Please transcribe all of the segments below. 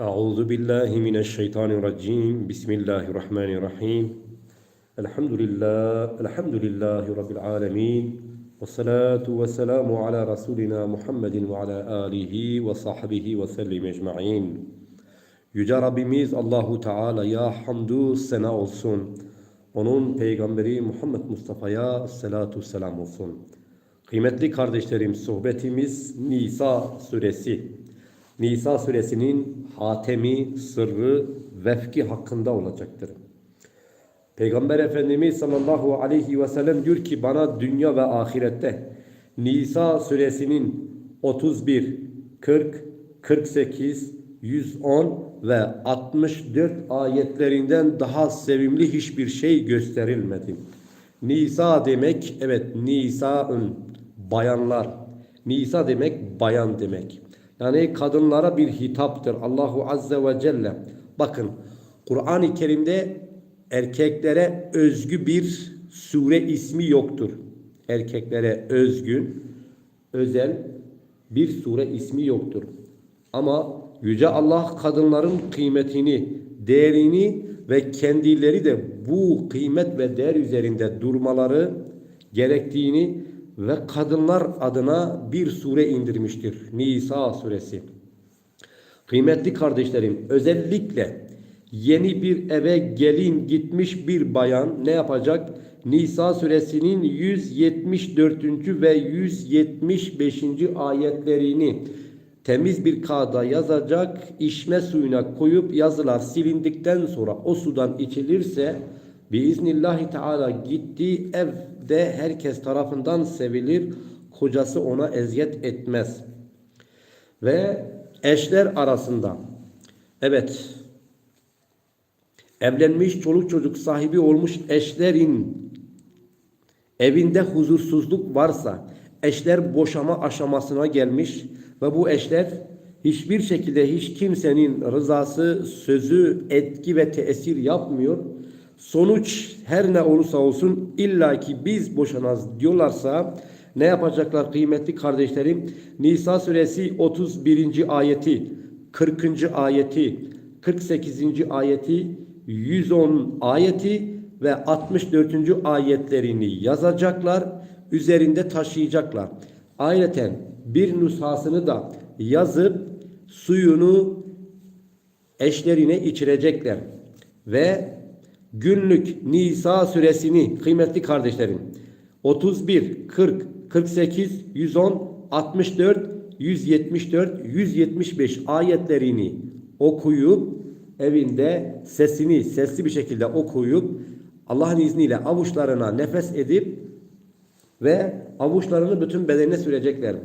أعوذ بالله من الشيطان الرجيم بسم الله الرحمن الرحيم الحمد لله الحمد لله رب العالمين والصلاة والسلام على رسولنا محمد وعلى آله وصحبه وسلم ecmaîn. Yüce Rabbimiz Allahu Teala'ya hamdü sena olsun. Onun peygamberi Muhammed Mustafa'ya salatu selam olsun. Kıymetli kardeşlerim sohbetimiz Nisa suresi. Nisa suresinin hatemi, sırrı, vefki hakkında olacaktır. Peygamber Efendimiz sallallahu aleyhi ve sellem diyor ki bana dünya ve ahirette Nisa suresinin 31, 40, 48, 110 ve 64 ayetlerinden daha sevimli hiçbir şey gösterilmedi. Nisa demek evet Nisa'ın bayanlar. Nisa demek bayan demek. Yani kadınlara bir hitaptır. Allahu Azze ve Celle. Bakın Kur'an-ı Kerim'de erkeklere özgü bir sure ismi yoktur. Erkeklere özgün, özel bir sure ismi yoktur. Ama Yüce Allah kadınların kıymetini, değerini ve kendileri de bu kıymet ve değer üzerinde durmaları gerektiğini ve kadınlar adına bir sure indirmiştir. Nisa suresi. Kıymetli kardeşlerim, özellikle yeni bir eve gelin gitmiş bir bayan ne yapacak? Nisa suresinin 174. ve 175. ayetlerini temiz bir kağıda yazacak, içme suyuna koyup yazılar silindikten sonra o sudan içilirse biiznillahi teala gittiği evde herkes tarafından sevilir, kocası ona eziyet etmez. Ve eşler arasında evet evlenmiş çoluk çocuk sahibi olmuş eşlerin evinde huzursuzluk varsa eşler boşama aşamasına gelmiş ve bu eşler hiçbir şekilde hiç kimsenin rızası, sözü, etki ve tesir yapmıyor. Sonuç her ne olursa olsun illaki biz boşanaz diyorlarsa ne yapacaklar kıymetli kardeşlerim? Nisa suresi 31. ayeti, 40. ayeti, 48. ayeti, 110 ayeti ve 64. ayetlerini yazacaklar, üzerinde taşıyacaklar. Ayrıca bir nüshasını da yazıp suyunu eşlerine içirecekler. Ve günlük Nisa suresini kıymetli kardeşlerim 31, 40, 48, 110, 64, 174, 175 ayetlerini okuyup evinde sesini sesli bir şekilde okuyup Allah'ın izniyle avuçlarına nefes edip ve avuçlarını bütün bedenine sürecekler.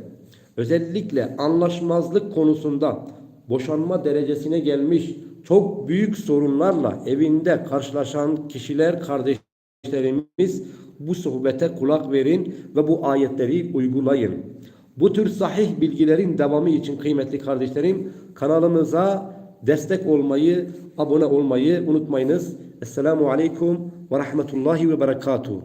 Özellikle anlaşmazlık konusunda boşanma derecesine gelmiş çok büyük sorunlarla evinde karşılaşan kişiler kardeşlerimiz bu sohbete kulak verin ve bu ayetleri uygulayın. Bu tür sahih bilgilerin devamı için kıymetli kardeşlerim kanalımıza destek olmayı, abone olmayı unutmayınız. Esselamu Aleyküm ve Rahmetullahi ve Berekatuhu.